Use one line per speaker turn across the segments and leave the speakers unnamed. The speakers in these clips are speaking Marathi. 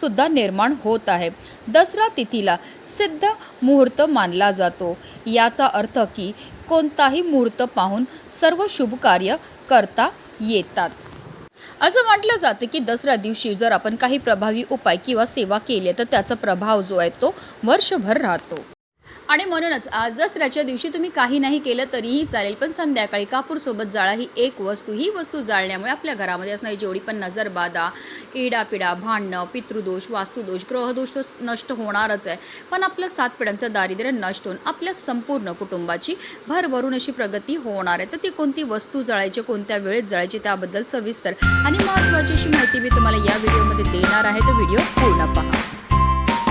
सुद्धा निर्माण होत आहे. दसरा तिथीला सिद्ध मुहूर्त मानला जातो. याचा अर्थ की कोणताही मुहूर्त पाहून सर्व शुभ कार्य करता येतात. असं म्हटलं जातं की दसऱ्या दिवशी जर आपण काही प्रभावी उपाय किंवा सेवा केली तर त्याचा प्रभाव जो आहे तो वर्षभर राहतो. आणि म्हणूनच आज दसऱ्याच्या दिवशी तुम्ही काही नाही केलं तरीही चालेल पण संध्याकाळी कापूरसोबत जाळा ही एक वस्तू. ही वस्तू जाळण्यामुळे आपल्या घरामध्ये असणारी जेवढी पण नजरबाधा इडापिडा भांडणं पितृदोष वास्तुदोष ग्रहदोष तो नष्ट होणारच आहे. पण आपलं सात पिढ्यांचं दारिद्र्य नष्ट होऊन आपल्या संपूर्ण कुटुंबाची भरभरून अशी प्रगती होणार आहे. तर ती कोणती वस्तू जळायची कोणत्या वेळेत जळायची त्याबद्दल सविस्तर आणि महत्त्वाची अशी माहिती मी तुम्हाला या व्हिडिओमध्ये देणार आहे. तो व्हिडिओ पूर्ण पहा.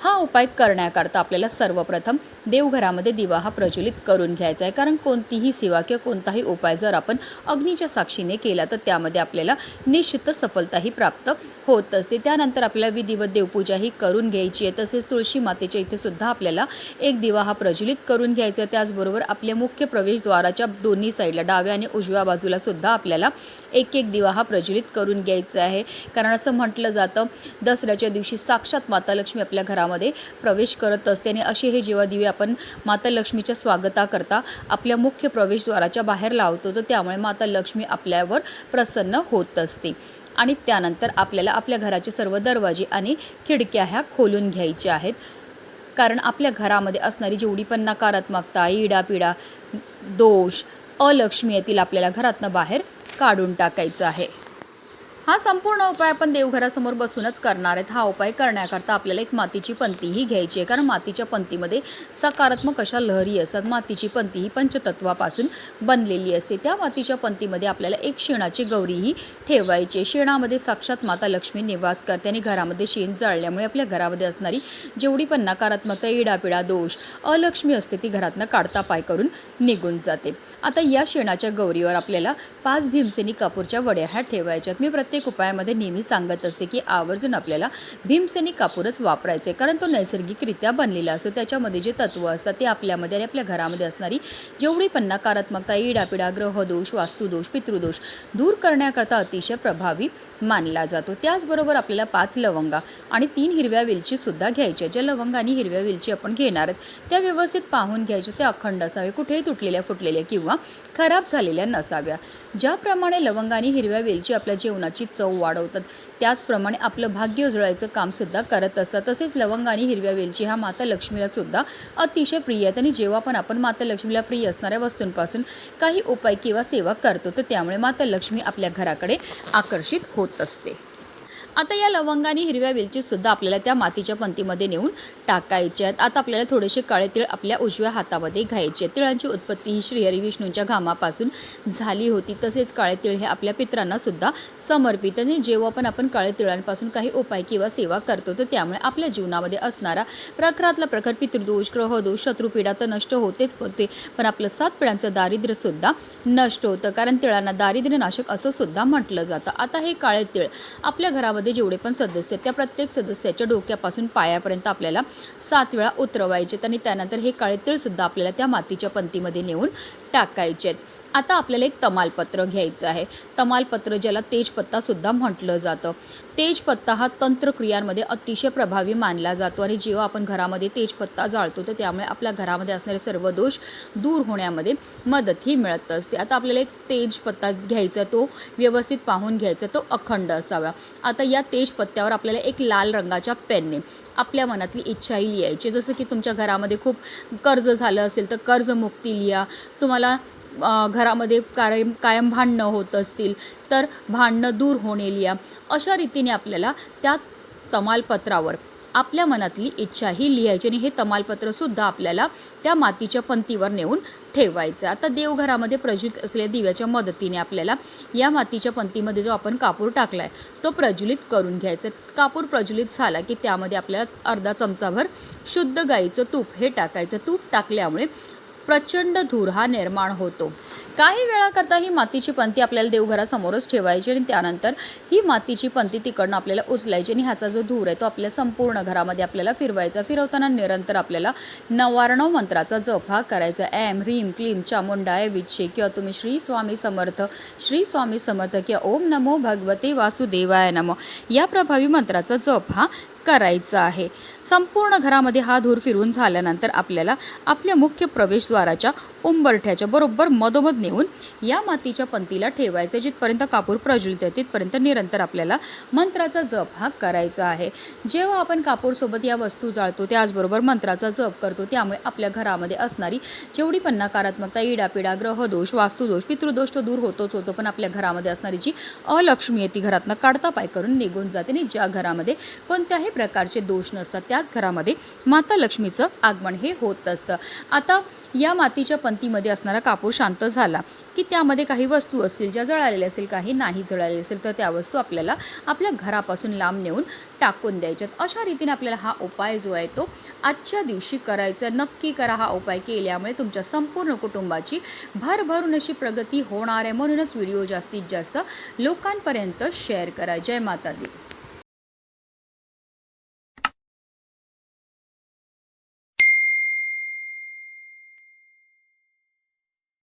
हा उपाय करण्याकरता आपल्याला सर्वप्रथम देवघरामध्ये दिवा हा प्रज्वलित करून घ्यायचा आहे. कारण कोणतीही सेवा किंवा कोणताही उपाय जर आपण अग्नीच्या साक्षीने केला तर त्यामध्ये आपल्याला निश्चित सफलताही प्राप्त होत असते. त्यानंतर आपल्याला विधिवत देवपूजा ही करून घ्यायची आहे. तसेच तुळशी मातेच्या इथे सुद्धा आपल्याला एक दिवा हा प्रज्वलित करून घ्यायचा आहे. त्याचबरोबर आपल्या मुख्य प्रवेशद्वाराच्या दोन्ही साईडला डाव्या आणि उजव्या बाजूला सुद्धा आपल्याला एक एक दिवा हा प्रज्वलित करून घ्यायचा आहे. कारण असं म्हटलं जातं दसऱ्याच्या दिवशी साक्षात माता लक्ष्मी आपल्या घरामध्ये प्रवेश करत असते आणि असे हे जेव्हा दिवे आपण माता लक्ष्मीच्या स्वागताकरता आपल्या मुख्य प्रवेशद्वाराच्या बाहेर लावतो. तर त्यामुळे माता लक्ष्मी आपल्यावर प्रसन्न होत असते. आणि त्यानंतर आपल्याला आपल्या घराचे सर्व दरवाजे आणि खिडक्या ह्या खोलून घ्यायच्या आहेत. कारण आपल्या घरामध्ये असणारी जेवढी पण नकारात्मकता इडापिडा दोष अलक्ष्मी येतील आपल्याला घरातनं बाहेर काढून टाकायचं आहे. हा संपूर्ण उपाय आपण देवघरासमोर बसूनच करणार आहेत. हा उपाय करण्याकरता आपल्याला एक मातीची पंतीही घ्यायची आहे. कारण मातीच्या पंतीमध्ये सकारात्मक अशा लहरी असतात. मातीची पंती ही पंचतत्वापासून बनलेली असते. त्या मातीच्या पंतीमध्ये आपल्याला एक शेणाची गौरीही ठेवायची आहे. शेणामध्ये साक्षात माता लक्ष्मी निवास करते आणि घरामध्ये शेण जळल्यामुळे आपल्या घरामध्ये असणारी जेवढी पण नकारात्मकता इडापिडा दोष अलक्ष्मी असते ती घरातनं काढता पाय करून निघून जाते. आता या शेणाच्या गौरीवर आपल्याला पाच भीमसेनी कापूरच्या वड्या ह्या ठेवायच्यात मी प्रत्येक उपायामध्ये नेहमी सांगत असते की आवर्जून आपल्याला भीमसेनी कापूरच वापरायचे कारण तो नैसर्गिकरित्या बनलेला असतो. त्याच्यामध्ये जे तत्त्व असतात ते आपल्यामध्ये आणि आपल्या घरामध्ये असणारी जेवढी पण नकारात्मकता इडापिडा ग्रहदोष वास्तुदोष पितृदोष दूर करण्याकरता अतिशय प्रभावी मानला जातो. त्याचबरोबर आपल्याला पाच लवंगा आणि तीन हिरव्या वेलचीसुद्धा घ्यायच्या ज्या लवंगा आणि हिरव्या वेलची आपण घेणार आहेत त्या व्यवस्थित पाहून घ्यायच्या. त्या अखंड असावे कुठेही तुटलेल्या फुटलेल्या किंवा खराब झालेल्या नसाव्या. ज्याप्रमाणे लवंगा आणि हिरव्या वेलची आपल्या जेवणाची चव वाढवतात. त्याचप्रमाणे आपलं भाग्य उजळायचं कामसुद्धा करत असतात. तसेच लवंग आणि हिरव्या वेलची हा माता लक्ष्मीला सुद्धा अतिशय प्रिय आहेत. आणि जेव्हा पण आपण माता लक्ष्मीला प्रिय असणाऱ्या वस्तूंपासून काही उपाय किंवा सेवा करतो तर त्यामुळे माता लक्ष्मी आपल्या घराकडे आकर्षित होत असते. आता या लवंगाने हिरव्या वेलचीसुद्धा आपल्याला त्या मातीच्या पंतीमध्ये नेऊन टाकायचे आहेत. आता आपल्याला थोडेसे काळे तिळ आपल्या उजव्या हातामध्ये घ्यायचे आहेत. तिळांची उत्पत्ती ही श्रीहरी विष्णूंच्या घामापासून झाली होती. तसेच काळे तिळ हे आपल्या पित्रांना सुद्धा समर्पित आणि जेव्हा पण आपण काळे तिळांपासून काही उपाय किंवा सेवा करतो तर त्यामुळे आपल्या जीवनामध्ये असणारा प्रखरातला प्रखर पितृदोष ग्रहदोष शत्रुपीडा तर नष्ट होतेच होते. पण आपलं सात पिढ्यांचं दारिद्र्यसुद्धा नष्ट होतं. कारण तिळांना दारिद्र्यनाशक असंसुद्धा असं सुद्धा म्हटलं जातं. आता हे काळे तिळ आपल्या घरामध्ये जेवढे पण सदस्य आहेत त्या प्रत्येक सदस्याच्या डोक्यापासून पायापर्यंत आपल्याला सात वेळा उतरवायचे आणि त्यानंतर हे काळे तीळ सुद्धा आपल्याला त्या मातीच्या पंतीमध्ये नेऊन टाकायचे आहेत आता आपल्याला एक तमालपत्र घ्यायचं आहे. तमालपत्र ज्याला तेजपत्तासुद्धा म्हटलं जातं. तेजपत्ता हा तंत्रक्रियांमध्ये अतिशय प्रभावी मानला जातो आणि जेव्हा आपण घरामध्ये तेजपत्ता जाळतो तर त्यामुळे आपल्या घरामध्ये असणारे सर्व दोष दूर होण्यामध्ये मदतही मिळत असते. आता आपल्याला एक तेजपत्ता घ्यायचा तो व्यवस्थित पाहून घ्यायचा तो अखंड असावा. आता या तेजपत्त्यावर आपल्याला एक लाल रंगाच्या पेनने आपल्या मनातली इच्छाही लिहायची जसं की तुमच्या घरामध्ये खूप कर्ज झालं असेल तर कर्जमुक्ती लिहा. तुम्हाला अ, घरामध्ये कायम कायम भांडणं होत असतील तर भांडणं दूर होणे लिया. अशा रीतीने आपल्याला त्या तमालपत्रावर आपल्या मनातली इच्छाही लिहायची आणि हे तमालपत्रसुद्धा आपल्याला त्या मातीच्या पंतीवर नेऊन ठेवायचं. आता देवघरामध्ये प्रज्वलित असलेल्या दिव्याच्या मदतीने आपल्याला या मातीच्या पंतीमध्ये जो आपण कापूर टाकला आहे तो प्रज्वलित करून घ्यायचा. कापूर प्रज्वलित झाला की त्यामध्ये आपल्याला अर्धा चमचाभर शुद्ध गाईचं तूप हे टाकायचं. तूप टाकल्यामुळे प्रचंड धूर हा निर्माण होतो. काही वेळाकरता ही मातीची पंती आपल्याला देवघरासमोरच ठेवायची आणि त्यानंतर ही मातीची पंती तिकडनं आपल्याला उचलायची आणि ह्याचा जो धूर आहे तो आपल्या संपूर्ण घरामध्ये आपल्याला फिरवायचा. फिरवताना निरंतर आपल्याला नवारणव मंत्राचा जप हा करायचा. एम ह्रीम क्लीम चामुंडा विच्छे किंवा तुम्ही श्री स्वामी समर्थ श्री स्वामी समर्थ किंवा ओम नमो भगवते वासुदेवाय नमो. या प्रभावी मंत्राचा जप हा करायचा आहे. संपूर्ण घरामध्ये हा धूर फिरून झाल्यानंतर आपल्याला आपल्या मुख्य प्रवेशद्वाराच्या उंबरठ्याच्या बरोबर मधोमध नेऊन या मातीच्या पंतीला ठेवायचं जिथपर्यंत कापूर प्रज्वलित आहे तिथपर्यंत निरंतर आपल्याला मंत्राचा जप हा करायचा आहे. जेव्हा आपण कापूरसोबत या वस्तू जाळतो त्याचबरोबर मंत्राचा जप करतो त्यामुळे आपल्या घरामध्ये असणारी जेवढी पण नकारात्मकता इडापिडा ग्रहदोष वास्तुदोष पितृदोष तो दूर होतोच होतो पण आपल्या घरामध्ये असणारी जी अलक्ष्मी आहे ती घरातनं काढता पाय करून निघून जाते. आणि ज्या घरामध्ये कोणत्याही प्रकारचे दोष नसतात त्याच घरामध्ये माता लक्ष्मीचं आगमन हे होत असतं. आता या मातीच्या पंक्तीमध्ये असणारा कापूर शांत झाला की त्यामध्ये काही वस्तू असतील ज्या जळालेल्या असेल काही नाही जळालेल्या असेल तर त्या वस्तू आपल्याला आपल्या घरापासून लांब नेऊन टाकून द्यायच्यात. अशा रीतीने आपल्याला हा उपाय जो आहे तो आजच्या दिवशी करायचा नक्की करा हा उपाय केल्यामुळे तुमच्या संपूर्ण कुटुंबाची भरभरून अशी प्रगती होणार आहे. म्हणूनच व्हिडिओ जास्तीत जास्त लोकांपर्यंत शेअर करा. जय माता दी.